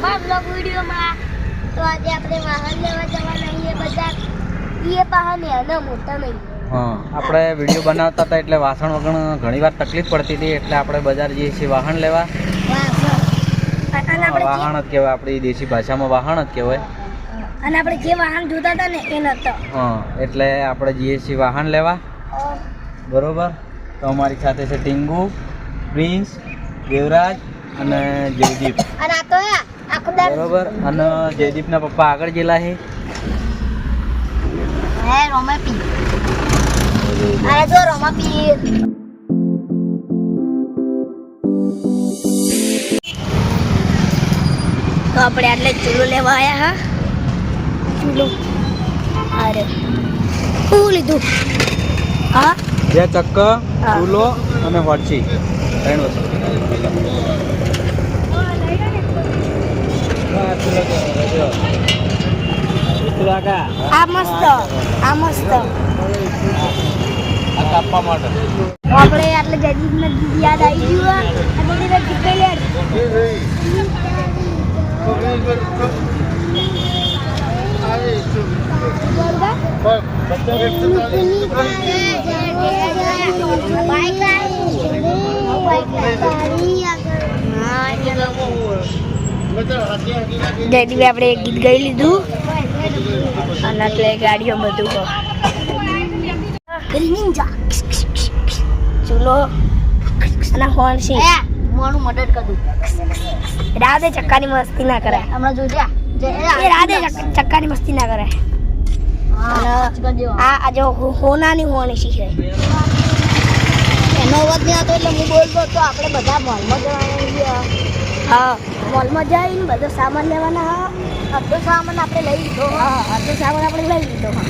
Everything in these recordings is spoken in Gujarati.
નવા બ્લોગ વિડીયોમાં. તો આજે આપણે વાહન લેવા જવાના છીએ બધા. એ વાહન એના મોટા નહીં. હા આપણે વીડિયો બનાવતા હતા એટલે વાસણ વગર ઘણી વાર તકલીફ પડતી હતી એટલે આપણે બજાર જઈએ છીએ વાહન લેવા. વાહન જ કહેવાય આપણી દેશી ભાષામાં વાહન જ કહેવાય. અને આપણે જે વાહન જોતા હતા ને એ નતો હા એટલે આપણે જઈએ છીએ વાહન લેવા. બરોબર? તો અમારી સાથે છે ટીંગુ પ્રિન્સ દેવરાજ અને જયદીપ. અને આ તો બરોબર. અને જયદીપના પપ્પા આગળ ગયેલા છે. તો આપણે આટલે ચૂલો લેવા આવ્યા હા? ચૂલો. અરે. શું લીધું? હા? બે ચક્ક ચૂલો અને હોડચી ત્રણ વસ્તુ. આ મસ્ત આ મસ્ત આ કાપવા માટે આપણે આટલે જજીબ ને યાદ આવી ગયું આ બધી ને ટીકે આપણે એક ગીત ગાઈ લીધું. અને એટલે ગાડીઓ બધું ચૂલો. ના હોર્ન છે. મોનું મદદ કરું રાધે ચક્કાની મસ્તી ના કરે. હમણાં જોજે. રાધે ચક્કાની મસ્તી ના કરે. આ જો હોનાની હોર્ન છે. એનો અવાજ નહીં આવતો એટલે હું બોલતો તો આપણે બધા મોલમાં જવાના હા. મોલમાં જઈને બધો સામાન લેવાના હા. અડધો સામાન આપણે લઈ લીધો હા. અડધો સામાન આપણે લઈ લીધો હા.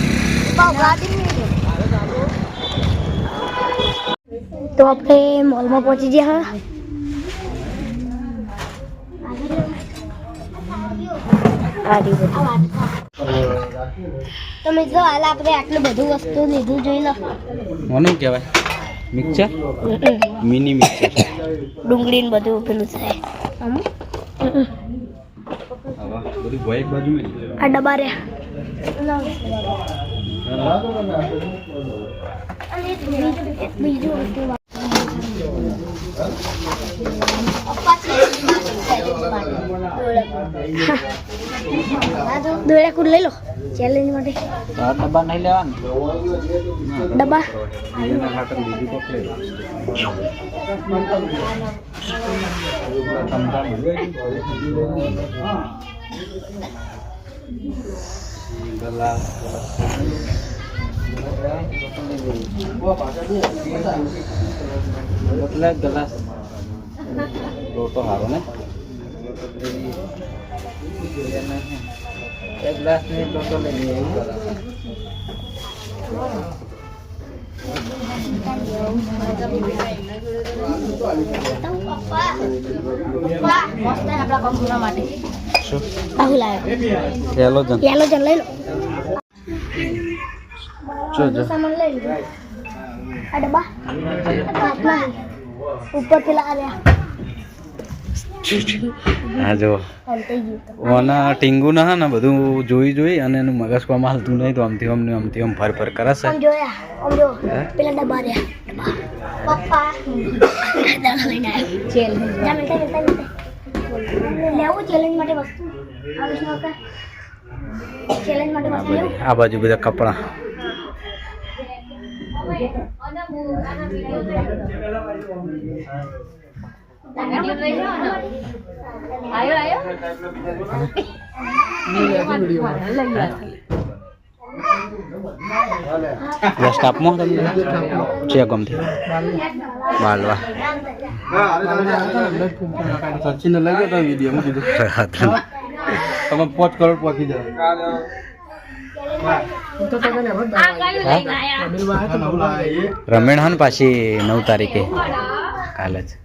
તો આપણે મોલમાં પહોંચી ગયા હા. તો બધું. હાલ આપણે આટલું બધું વસ્તુ લીધું જોઈ લો. કોનું કહેવાય. મિક્સર? Mini mixer. ડુંગળી ને બધું પેલું થાય. બધું ભય એક બાજુ આ ડબ્બા રહ્યા બીજું દોડા કુડ લઈ લો. ચેલેન્જ માટે. ડબ્બા નહીં લેવાના? ડબ્બા. એના ખાતર બીજું કોક લઈ લો. ગલાસ, એટલે ઉપર પેલા આ રહ્યા હા જો. ઓના ટીંગુ ના ને બધું જોઈ જોઈ અને એનું મગજ કોમ હાલતું નહીં તો આમથી આમ ને આમથી આમ ફર ફર કરે છે આમ જોયા આમ જો હે? પેલા ડબ્બા રહ્યા ડબ્બા પપ્પા. દાણા લઈને આવ્યો ચેલેન્જ જા મિલતા મિલતા મિલતા લેવું ચેલેન્જ માટે વસ્તુ આ બાજુ બધા કપડા. બધા કપડા પેલા સ્ટાફમાં તમને છે તમે પાંચ કરોડ પહોંચી જાવ રમેણ હન પાછી નવ તારીખે. કાલે જ.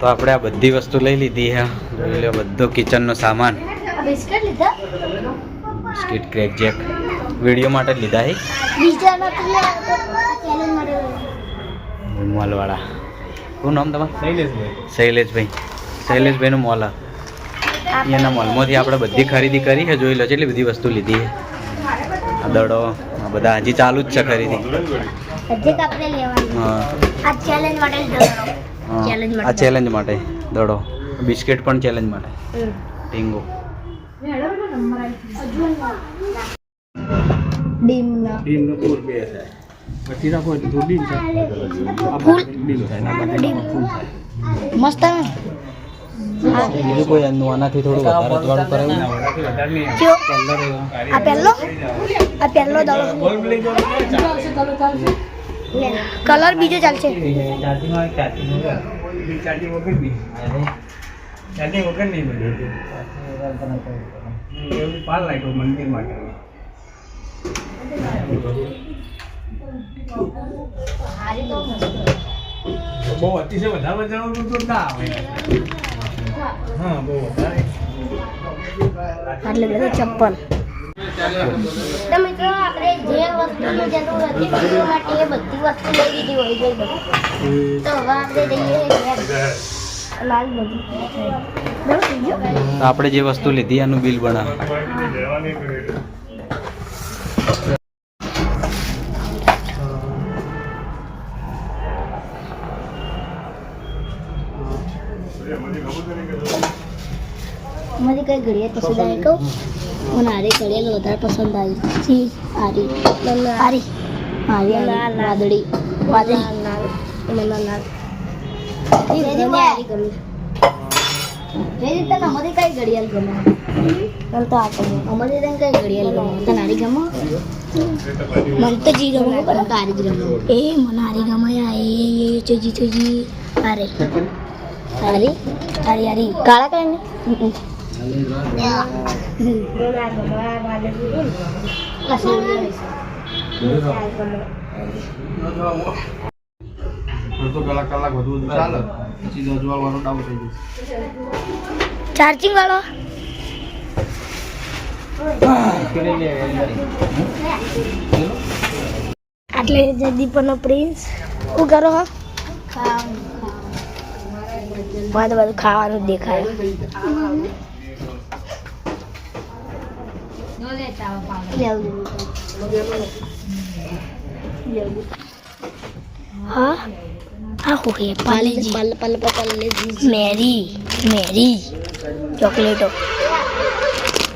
તો આપણે આ બધી વસ્તુ લઈ લીધી હે. જોઈ લો બધો કિચનનો સામાન. બિસ્કિટ લીધા? Biscuit crack Jack. વીડિયો માટે જ લીધા હે? મોલવાળા. શું નામ તમારું? શૈલેષભાઈ. શૈલેષભાઈનું મોલ. એના મોલમાંથી આપણે બધી ખરીદી કરી છે જોઈ લો એટલી બધી વસ્તુ લીધી છે આ દડો આ બધા હજી ચાલુ જ છે ખરીદી. હજી કાપડે આ ચેલેન્જ માટે લીધો હા. Challenge માટે. આ ચેલેન્જ માટે દડો. બિસ્કિટ પણ ચેલેન્જ માટે. ટીંગો ડીમ ના ડીમ નો ફૂલ બે થાય પછી રાખો તો ડીમ થાય ફૂલ? ડીમ થાય ના બાકી ફૂલ થાય મસ્ત બીજું કોઈ આનાથી થોડું વધારે અજવાળું કરાવ્યું? કયો આ પહેલો? આ પહેલો દડો. કલર બીજો ચાલશે. બહુ અતિશય વધારે વધારે તો ના આવે. હા બહુ વધારે. એટલે બધું ચપ્પલ. તો મિત્રો આપણે જે વસ્તુની જરૂર હતી પીવા માટે એ બધી વસ્તુ લઈ લીધી હોય તો હવે આપણે જઈએ આપણે જે વસ્તુ લીધી એનું બિલ બનાવ. મને કઈ પસંદ આવી કહું? મને આરી ઘડિયાળ વધારે પસંદ આવી. સી આરી. આરી. આરી વાદળી. વાદળી. અમારી કઈ ઘડિયાળ ગમે? ચાલ તો અમારી કઈ ઘડિયાળ ગમે? તને આરી ગમે. મને તો જી ગમે પણ તો જ ગમે. એ મને આરી ગમે આ એ ચોજી ચોજી આરે. આરી? આરી આરી. કાળા કલરની? કલાક કલાક વધુ ચાલે પછી અજવાળ ડાઉન થઈ જશે ચાર્જિંગ વાળો? આટલે જદીપનો પ્રિન્સ શું કરો હો? ખાવાનું. દેખાય બધું ખાવાનું જ દેખાય હા હા હું હે પાલેજી પલ પલ પાલેજી મેરી મેરી ચોકલેટો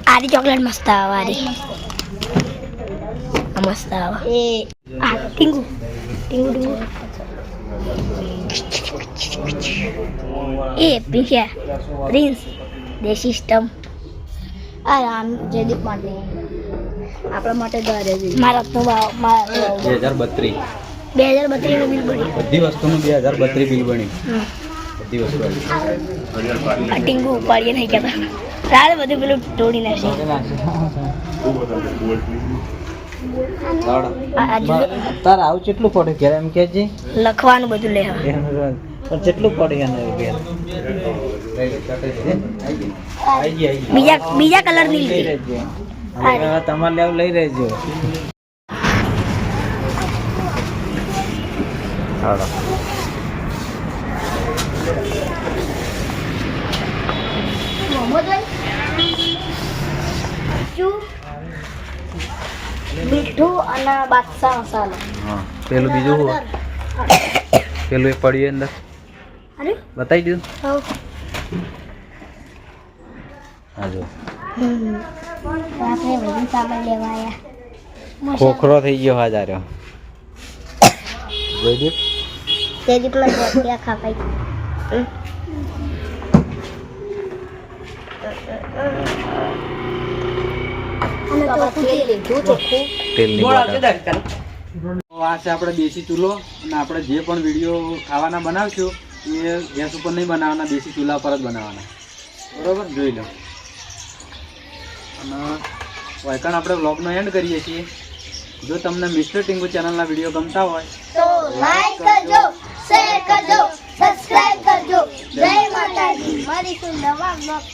આરી ચોકલેટ મસ્ત આવે આરી આ મસ્ત આવે એ આ ટીંગુ ટીંગુ ટીંગુ એ પ્રિન્સ પ્રિન્સ દે સિસ્ટમ આ આમ જયદીપ માટે. આપણા માટે ઘરે મારા તો બે હજાર બત્રીસ. બે હજાર બત્રીસનું બિલ બન્યું બધી વસ્તુનું બે હજાર બત્રીસ બિલ બન્યું બધી વસ્તુ આ ટીંગુ ઉપાડીએ નહીં કહેતા. તારે બધું પેલું તોડી નાખશે. તાર આવું કેટલું પડે ઘેર એમ કે લખવાનું બધું લે. પણ કેટલું પડે એને ઘેર? બીજા બીજા કલરની લીધી. તમારે લેવું લઈ રહેજો. મીઠું અને બાદશાહ મસાલો. હા પેલું બીજું પેલું એક પડ્યું અંદર. બતાવી દીધું આપણે સામાન ખોખરો થઈ ગયો હા જાર્યો જોઈ દે તે રીતના ગોટિયા ખાવાય અને ચોખ્ખું તેલ લીધું ચોખ્ખું તેલની બોટલ. આ છે આપણે દેશી ચૂલો અને આપણે જે પણ વીડિયો ખાવાના બનાવશું એ ગેસ ઉપર નહીં બનાવવાના દેશી ચૂલા પર જ બનાવવાના. બરાબર? જોઈ લો. અને વાયકણ આપણે વ્લોગનો એન્ડ કરીએ છીએ. જો તમને મિસ્ટર ટીંગુ ચેનલના વીડિયો ગમતા હોય તો લાઈક કરજો શેર કરજો સબસ્ક્રાઇબ કરજો. જય માતાજી. મળીશું નવા વ્લોગ